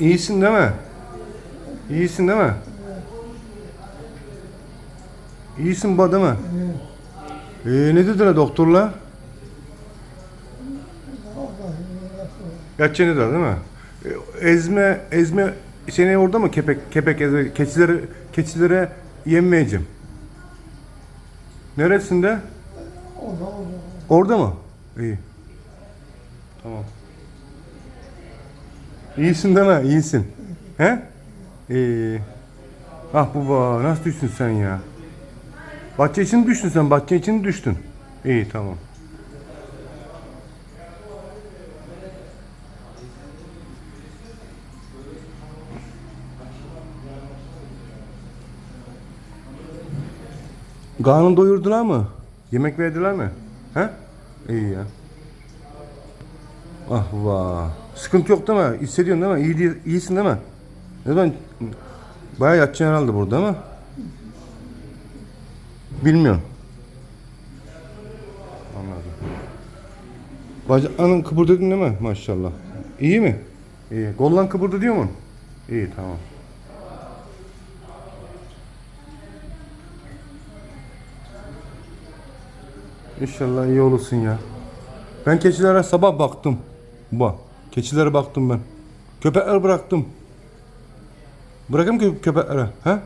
İyisin değil mi? İyisin değil mi? İyisin ba değil mi? Ee, ne dediler doktorlar? Yatacaksın dediler değil mi? Ee, Ezme, ezme seni orada mı kepek, kepek ezme, keçilere, keçilere yem vereceğim. Neresinde? Orada orada. Orada mı? İyi. Tamam. İyisin mi? İyisin. He? İyi. Ah baba nasıl düştün sen ya? Bahçe için düştün sen. Bahçe için düştün. İyi tamam. Karnını doyurdular mı? Yemek verdiler mi? He? İyi ya. Ah vah. Sıkıntı yok değil mi? Hissediyorsun değil mi? İyi, değil- iyisin değil mi? Ne zaman bayağı yatacaksın herhalde burada ama. Bilmiyorum. Anladım. Bacakların kıpırdadın değil mi? Maşallah. İyi mi? İyi. Gollan kıpırdı diyor mu? İyi tamam. İnşallah iyi olursun ya. Ben keçilere sabah baktım. Bak. Keçilere baktım ben. Köpekler bıraktım. Bırakayım ki köpeklere. He?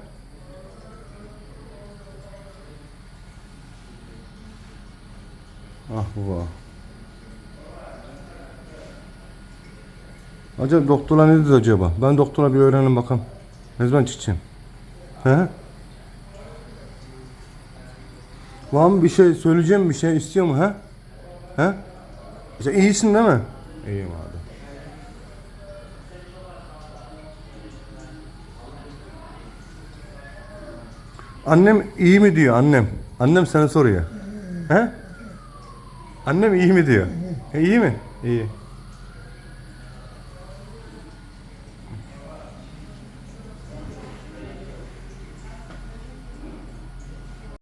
Ah baba. Acaba doktorlar ne dedi acaba? Ben doktora bir öğrenin bakalım. Ne zaman çıkacağım? He? Var mı bir şey söyleyeceğim bir şey istiyor mu ha? Ha? Sen iyisin değil mi? İyiyim abi. Annem iyi mi diyor annem. Annem sana soruyor. He? Annem iyi mi diyor. E, iyi mi? İyi.